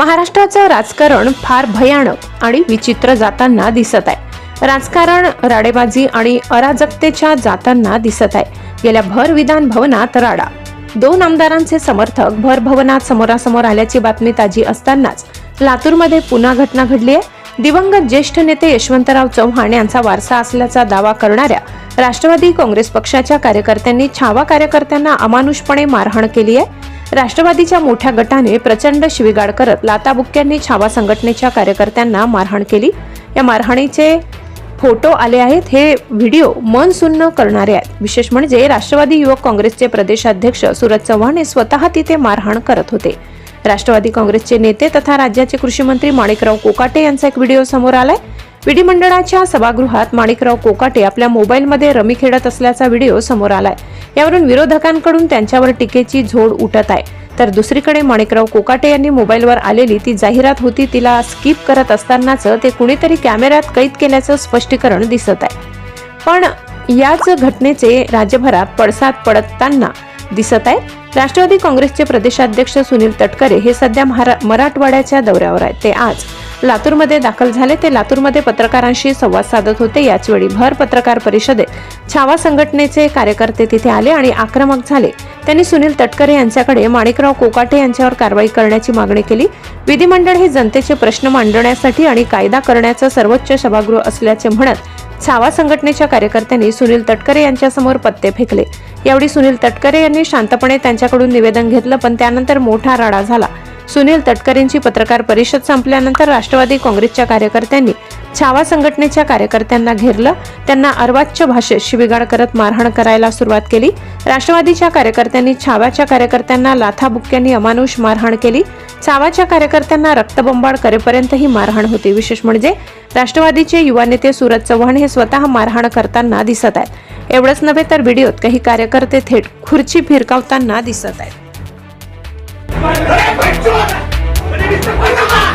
महाराष्ट्राचं राजकारण फार भयानक आणि विचित्र जाताना दिसत आहे. राजकारण राडेबाजी आणि अराजकतेच्या जाताना दिसत आहे. गेल्या भर विधान भवनात राडा. दोन आमदारांचे समर्थक भर भवनात समोरासमोर आल्याची बातमी ताजी असतानाच लातूरमध्ये पुन्हा घटना घडली आहे. दिवंगत ज्येष्ठ नेते यशवंतराव चव्हाण यांचा वारसा असल्याचा दावा करणाऱ्या राष्ट्रवादी काँग्रेस पक्षाच्या कार्यकर्त्यांनी छावा कार्यकर्त्यांना अमानुषपणे मारहाण केली आहे. राष्ट्रवादीच्या मोठ्या गटाने प्रचंड शिवीगाळ करत लाताबुक्क्यांनी छावा संघटनेच्या कार्यकर्त्यांना मारहाण केली. या मारहाणीचे फोटो आले आहेत. हे व्हिडिओ मन सुन्न करणारे आहेत. विशेष म्हणजे राष्ट्रवादी युवक काँग्रेसचे प्रदेशाध्यक्ष सुरज चव्हाण हे स्वतः तिथे मारहाण करत होते. राष्ट्रवादी काँग्रेसचे नेते तथा राज्याचे कृषी मंत्री माणिकराव कोकाटे यांचा एक व्हिडिओ समोर आलाय. विधिमंडळाच्या सभागृहात माणिकराव कोकाटे आपल्या मोबाईलमध्ये रमी खेळत असल्याचा व्हिडिओ समोर आलाय. यावरून विरोधकांकडून त्यांच्यावर टीकेची झोड उठत आहे. तर दुसरीकडे माणिकराव कोकाटे यांनी मोबाईलवर आलेली ती जाहिरात होती तिला स्किप करत असतानाच ते कुणीतरी कॅमेऱ्यात कैद केल्याचं स्पष्टीकरण दिसत आहे. पण याच घटनेचे राज्यभरात पडसाद पडताना दिसत आहे राष्ट्रवादी काँग्रेसचे प्रदेशाध्यक्ष सुनील तटकरे हे सध्या मराठवाड्याच्या दौऱ्यावर आहेत. ते आज लातूरमध्ये दाखल झाले ते लातूरमध्ये पत्रकारांशी संवाद साधत होते. याचवेळी भर पत्रकार परिषदेत छावा संघटनेचे कार्यकर्ते तिथे आले आणि आक्रमक झाले. त्यांनी सुनील तटकरे यांच्याकडे माणिकराव कोकाटे यांच्यावर कारवाई करण्याची मागणी केली. विधिमंडळ हे जनतेचे प्रश्न मांडण्यासाठी आणि कायदा करण्याचं सर्वोच्च सभागृह असल्याचे म्हणत छावा संघटनेच्या कार्यकर्त्यांनी सुनील तटकरे यांच्यासमोर पत्ते फेकले. यावेळी सुनील तटकरे यांनी शांतपणे त्यांच्याकडून निवेदन घेतलं पण त्यानंतर मोठा राडा झाला. सुनील तटकरेंची पत्रकार परिषद संपल्यानंतर राष्ट्रवादी काँग्रेसच्या कार्यकर्त्यांनी छावा संघटनेच्या कार्यकर्त्यांना घेरलं. त्यांना अर्वाच्य भाषेत शिवीगाळ करत मारहाण करायला सुरुवात केली. राष्ट्रवादीच्या कार्यकर्त्यांनी छाव्याच्या कार्यकर्त्यांना लाथाबुक्क्यांनी अमानुष मारहाण केली. छावाच्या कार्यकर्त्यांना रक्तबंबाळ करेपर्यंत ही मारहाण होती. विशेष म्हणजे राष्ट्रवादीचे युवा नेते सूरज चव्हाण हे स्वतः मारहाण करताना दिसत आहेत. एवढंच नव्हे तर व्हिडिओत काही कार्यकर्ते थेट खुर्ची फिरकावताना दिसत आहेत. Wait, Jordan! My name is Takagawa!